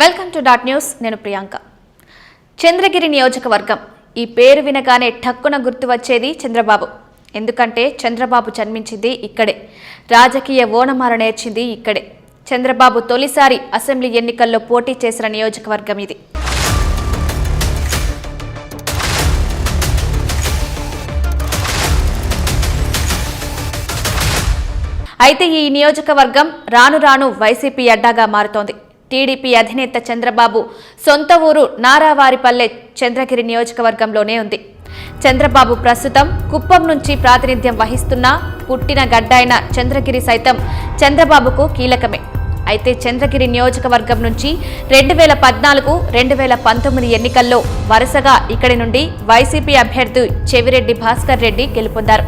Welcome to dot news నేను ప్రియాంక. చంద్రగిరి నియోజకవర్గం ఈ పేరు వినగానే ఠక్కున గుర్తు వచ్చేది చంద్రబాబు. ఎందుకంటే చంద్రబాబు జన్మించింది ఇక్కడే. రాజకీయ ఓనమాల నేర్చింది ఇక్కడే. చంద్రబాబు తొలిసారి అసెంబ్లీ ఎన్నికల్లో పోటీ చేసిన నియోజకవర్గం ఇది. అయితే ఈ నియోజకవర్గం రాను రాను వైసీపీ అడ్డాగా మారుతోంది. టీడీపీ అధినేత చంద్రబాబు సొంత ఊరు నారావారిపల్లె చంద్రగిరి నియోజకవర్గంలోనే ఉంది. చంద్రబాబు ప్రస్తుతం కుప్పం నుంచి ప్రాతినిధ్యం వహిస్తున్న పుట్టిన గడ్డైన చంద్రగిరి సైతం చంద్రబాబుకు కీలకమే. అయితే చంద్రగిరి నియోజకవర్గం నుంచి రెండు వేల పద్నాలుగు రెండు వేల పంతొమ్మిది ఎన్నికల్లో వరుసగా ఇక్కడి నుండి వైసీపీ అభ్యర్థి చెవిరెడ్డి భాస్కర్ రెడ్డి గెలుపొందారు.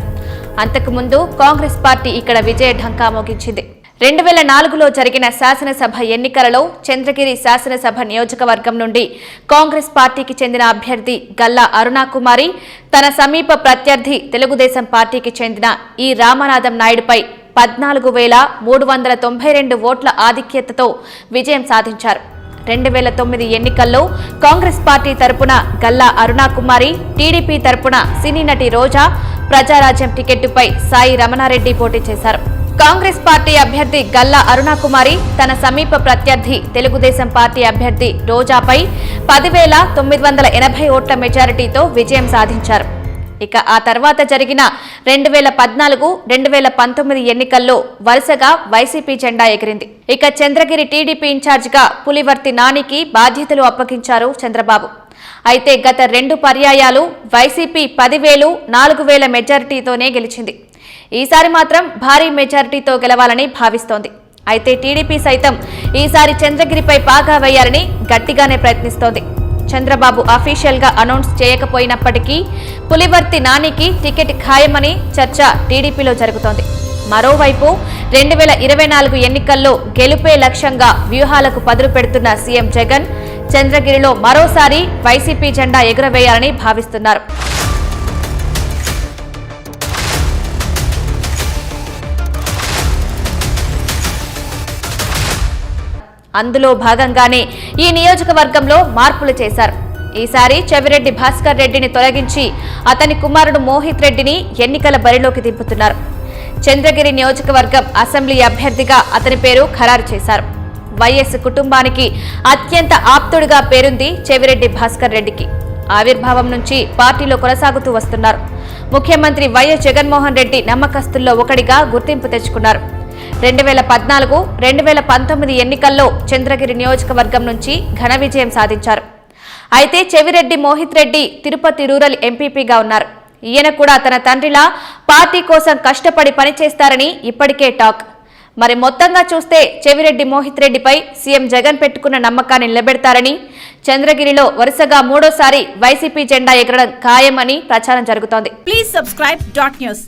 అంతకుముందు కాంగ్రెస్ పార్టీ ఇక్కడ విజయ ఢంకా మోగించింది. రెండు వేల నాలుగులో జరిగిన శాసనసభ ఎన్నికలలో చంద్రగిరి శాసనసభ నియోజకవర్గం నుండి కాంగ్రెస్ పార్టీకి చెందిన అభ్యర్థి గల్లా అరుణాకుమారి తన సమీప ప్రత్యర్థి తెలుగుదేశం పార్టీకి చెందిన ఈ రామనాథం నాయుడుపై పద్నాలుగు వేల మూడు వందల తొంభై రెండు ఓట్ల ఆధిక్యతతో విజయం సాధించారు. రెండు వేల తొమ్మిది ఎన్నికల్లో కాంగ్రెస్ పార్టీ తరపున గల్లా అరుణాకుమారి టీడీపీ తరపున సినీ నటి రోజా ప్రజారాజ్యం టికెట్టుపై సాయి రమణారెడ్డి పోటీ చేశారు. కాంగ్రెస్ పార్టీ అభ్యర్థి గల్లా అరుణాకుమారి తన సమీప ప్రత్యర్థి తెలుగుదేశం పార్టీ అభ్యర్థి రోజాపై పదివేల తొమ్మిది వందల ఎనభై ఓట్ల మెజారిటీతో విజయం సాధించారు. ఇక ఆ తర్వాత జరిగిన రెండు వేల పద్నాలుగు రెండు వేల పంతొమ్మిది ఎన్నికల్లో వరుసగా వైసీపీ జెండా ఎగిరింది. ఇక చంద్రగిరి టీడీపీ ఇన్ఛార్జిగా పులివర్తి నానికి బాధ్యతలు అప్పగించారు చంద్రబాబు. అయితే గత రెండు పర్యాయాలు వైసీపీ పదివేలు నాలుగు వేల మెజారిటీతోనే గెలిచింది. ఈసారి మాత్రం భారీ మెజారిటీతో గెలవాలని భావిస్తోంది. అయితే టీడీపీ సైతం ఈసారి చంద్రగిరిపై పాగా వేయాలని గట్టిగానే ప్రయత్నిస్తోంది. చంద్రబాబు అఫీషియల్గా అనౌన్స్ చేయకపోయినప్పటికీ పులివర్తి నానికి టికెట్ ఖాయమని చర్చ టీడీపీలో జరుగుతోంది. మరోవైపు రెండు వేల ఇరవై నాలుగు ఎన్నికల్లో గెలుపే లక్ష్యంగా వ్యూహాలకు పదులు పెడుతున్న సీఎం జగన్ చంద్రగిరిలో మరోసారి వైసీపీ జెండా ఎగురవేయాలని భావిస్తున్నారు. అందులో భాగంగానే ఈ నియోజకవర్గంలో మార్పులు చేశారు. ఈసారి చెవిరెడ్డి భాస్కర్ రెడ్డిని తొలగించి అతని కుమారుడు మోహిత్ రెడ్డిని ఎన్నికల బరిలోకి దింపుతున్నారు. చంద్రగిరి నియోజకవర్గం అసెంబ్లీ అభ్యర్థిగా అతని పేరు ఖరారు చేశారు. వైఎస్ కుటుంబానికి అత్యంత ఆప్తుడిగా పేరుంది చెవిరెడ్డి భాస్కర్ రెడ్డికి. ఆవిర్భావం నుంచి పార్టీలో కొనసాగుతూ వస్తున్నారు. ముఖ్యమంత్రి వైఎస్ జగన్మోహన్ రెడ్డి నమ్మకస్తుల్లో ఒకడిగా గుర్తింపు తెచ్చుకున్నారు. రెండు వేల పద్నాలుగు రెండు వేల పంతొమ్మిది ఎన్నికల్లో చంద్రగిరి నియోజకవర్గం నుంచి ఘన విజయం సాధించారు. అయితే చెవిరెడ్డి మోహిత్ రెడ్డి తిరుపతి రూరల్ ఎంపీపీగా ఉన్నారు. ఈయన కూడా తన తండ్రిలా పార్టీ కోసం కష్టపడి పనిచేస్తారని ఇప్పటికే టాక్. మరి మొత్తంగా చూస్తే చెవిరెడ్డి మోహిత్ రెడ్డిపై సీఎం జగన్ పెట్టుకున్న నమ్మకాన్ని నిలబెడతారని చంద్రగిరిలో వరుసగా మూడోసారి వైసీపీ జెండా ఎగరడం ఖాయమని ప్రచారం జరుగుతోంది. Please subscribe dot news